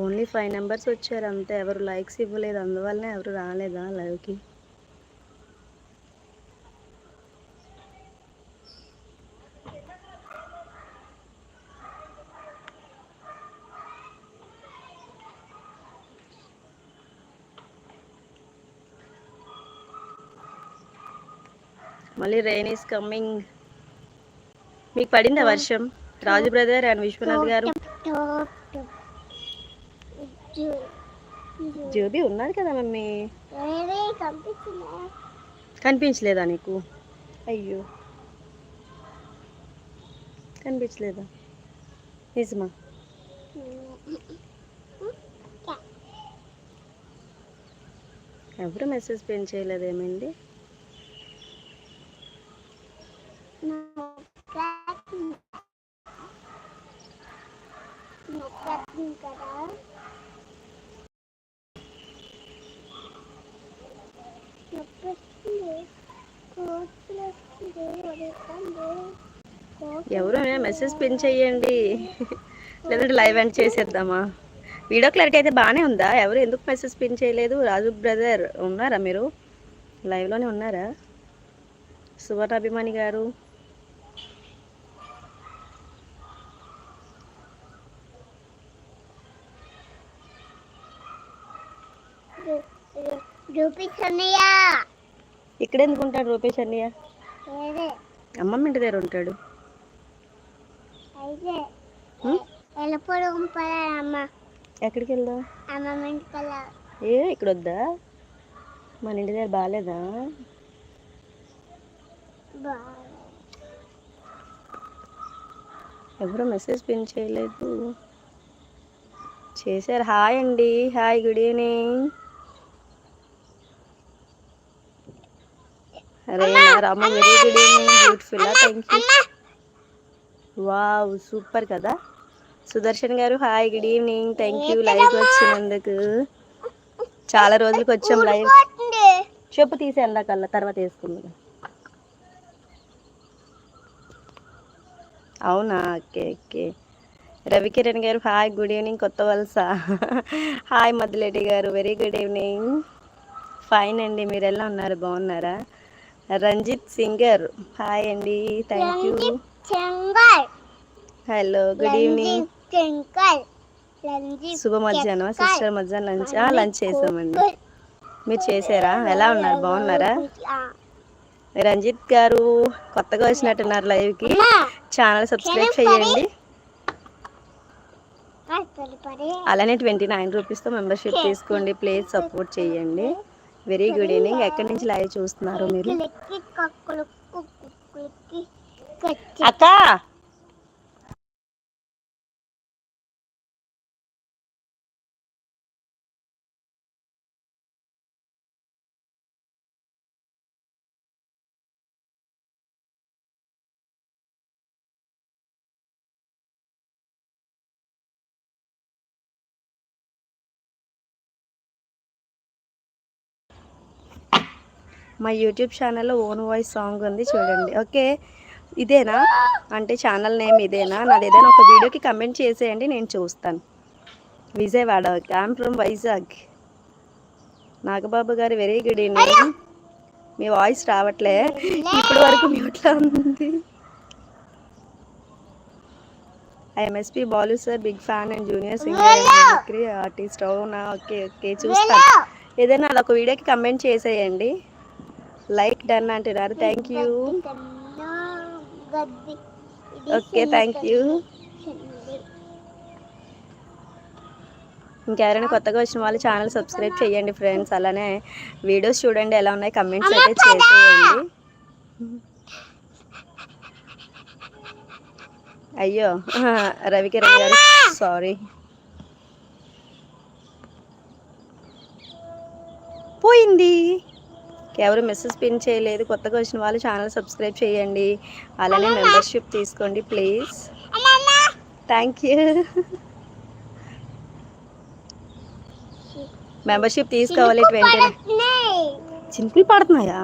Only five numbers వచ్చారు అంతే. ఎవరు లైక్స్ ఇవ్వలేదు అందువల్లనే ఎవరు రాలేదా లైవ్కి? మళ్ళీ రెయిన్ ఈస్ కమ్మింగ్ మీకు పడిందా వర్షం? రాజు బ్రదర్ అండ్ విశ్వనాథ్ గారు? జ్యోతి ఉన్నది కదా మమ్మీ? కనిపించలేదా నీకు? అయ్యో. కనిపించలేదా? నిజమా? ఎవరు మెసేజ్ పెన్ చేయలేదు ఏమైంది ఎవరు మెసేజ్ పిన్ చేయండి. లేదంటే లైవ్ ఎండ్ చేసేద్దామా? వీడియో క్లారిటీ అయితే బాగానే ఉందా? ఎవరు ఎందుకు మెసేజ్ పిన్ చేయలేదు? రాజు బ్రదర్ ఉన్నారా మీరు? లైవ్లోనే ఉన్నారా? సువర్ణ అభిమాని గారు చూపించన్నయ్యా ఇక్కడ ఎందుకు ఉంటాడు రూపేష్ అన్నయ్య? అమ్మమ్మ ఇంటి దగ్గర ఉంటాడు. ఎక్కడికి వెళ్దాం. ఏ ఇక్కడ వద్దా మన ఇంటి దగ్గర బాగాలేదా ఎవరు మెసేజ్ పిన్ చేయలేదు. చేశారు. హాయ్ అండి. Hi good evening. Rama very good evening beautiful thank you wow super కదా? Sudarshan garu hi good evening thank you live వచ్చినందుకు. చాలా రోజులకి వచ్చాం లైవ్ చెప్పు తీసి ఎందాకల్లా తర్వాత వేసుకుందాం. అవునా? Okay okay. రవికిరణ్ గారు హాయ్ గుడ్ ఈవినింగ్ కొత్త వలస. హాయ్ మధులేటి గారు వెరీ గుడ్ ఈవినింగ్ ఫైన్ అండి మీరు ఎలా ఉన్నారు? బాగున్నారా? రంజిత్ సింగర్. హాయ్ అండి thank you hello good evening శుభ మధ్యాహ్నం సిస్టర్ మధ్యాహ్నం లంచ్ లంచ్ చేసామండి. మీరు చేసారా? ఎలా ఉన్నారు? బాగున్నారా? రంజిత్ గారు కొత్తగా వచ్చినట్టున్నారు లైవ్కి. ఛానల్ సబ్స్క్రైబ్ చేయండి అలానే ట్వంటీ నైన్ రూపీస్తో మెంబర్షిప్ తీసుకోండి. ప్లీజ్ సపోర్ట్ చేయండి వెరీ గుడ్ ఈవినింగ్. ఎక్కడి నుంచి లైవ్ చూస్తున్నారు మీరు? అక్క! మా యూట్యూబ్ ఛానల్లో ఓన్ వాయిస్ సాంగ్ ఉంది చూడండి. ఓకే? ఇదేనా? అంటే ఛానల్ నేమ్ ఇదేనా? నాది ఏదైనా ఒక వీడియోకి కమెంట్ చేసేయండి నేను చూస్తాను. Vijayawada okay I'm from Vizag. Nagababu garu very good evening. Me voice రావట్లే. ఇప్పటి వరకు మ్యూట్లో ఉంది. I'm SP Balu sir big fan and junior singer artist. అవునా? Okay okay. చూస్తాను. ఏదైనా అలా ఒక వీడియోకి కమెంట్ చేసేయండి. లైక్ డన్ అంటున్నారు thank you. Okay thank you. ఇంకెవరైనా కొత్తగా వచ్చిన వాళ్ళు ఛానల్ సబ్స్క్రైబ్ చేయండి ఫ్రెండ్స్ అలానే వీడియోస్ చూడండి ఎలా ఉన్నాయి కమెంట్స్ అయితే చేసేయండి అయ్యో రవికిరణ్ గారు సారీ. పోయింది. ఎవరు మెసేజ్ పిన్ చేయలేదు కొత్తగా వచ్చిన వాళ్ళు ఛానల్ సబ్స్క్రైబ్ చేయండి. అలానే మెంబర్షిప్ తీసుకోండి ప్లీజ్. Thank you. మెంబర్షిప్ తీసుకోవాలి ట్వంటీ చినుకులు పడుతున్నాయా.